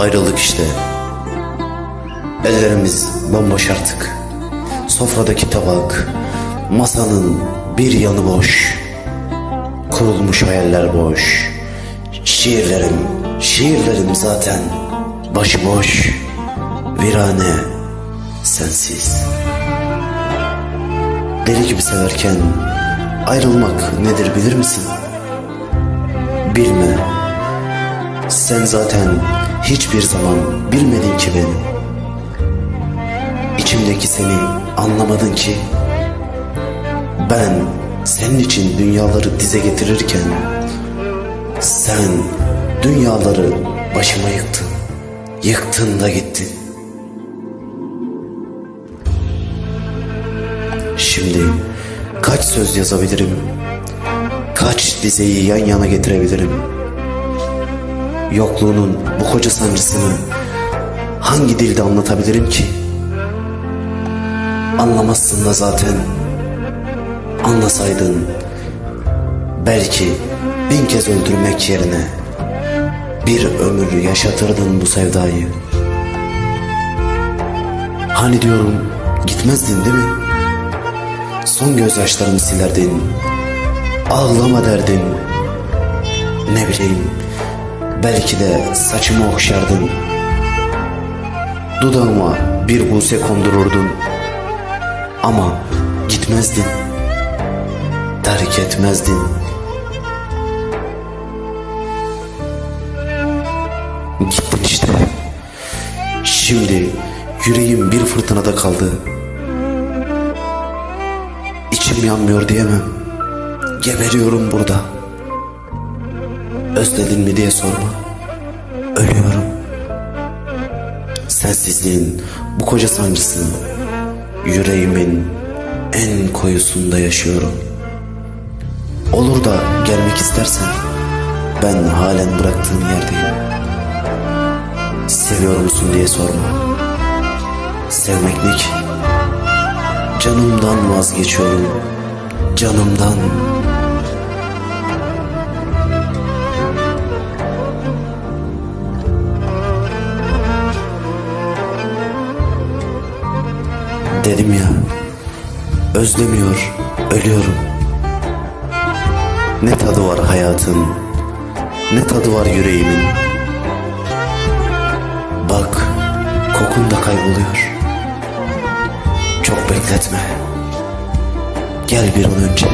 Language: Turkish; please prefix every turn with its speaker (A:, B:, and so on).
A: Ayrıldık işte. Ellerimiz bomboş artık. Sofradaki tabak, masanın bir yanı boş. Kurulmuş hayaller boş. Şiirlerim, şiirlerim zaten başıboş. Virane, sensiz. Deli gibi severken ayrılmak nedir bilir misin? Bilme. Sen zaten hiçbir zaman bilmedin ki beni. İçimdeki seni anlamadın ki. Ben senin için dünyaları dize getirirken sen dünyaları başıma yıktın. Yıktın da gittin. Şimdi kaç söz yazabilirim? Kaç dizeyi yan yana getirebilirim? Yokluğunun bu koca sancısını hangi dilde anlatabilirim ki? Anlamazsın da zaten. Anlasaydın belki bin kez öldürmek yerine bir ömür yaşatırdın bu sevdayı. Hani diyorum gitmezdin değil mi? Son gözyaşlarımı silerdin. Ağlama derdin. Ne bileyim belki de saçımı okşardın. Dudağıma bir buse kondururdun. Ama gitmezdin. Terk etmezdin. Gittin işte. Şimdi yüreğim bir fırtınada kaldı. İçim yanmıyor diyemem. Geberiyorum burada. Özledin mi diye sorma. Ölüyorum. Sensizliğin bu koca sancısını yüreğimin en koyusunda yaşıyorum. Olur da gelmek istersen ben halen bıraktığım yerdeyim. Seviyor musun diye sorma. Sevmek ne ki? Canımdan vazgeçiyorum. Canımdan. Dedim ya. Özlemiyor, ölüyorum. Ne tadı var hayatın? Ne tadı var yüreğimin? Bak, kokun da kayboluyor. Çok bekletme. Gel bir an önce.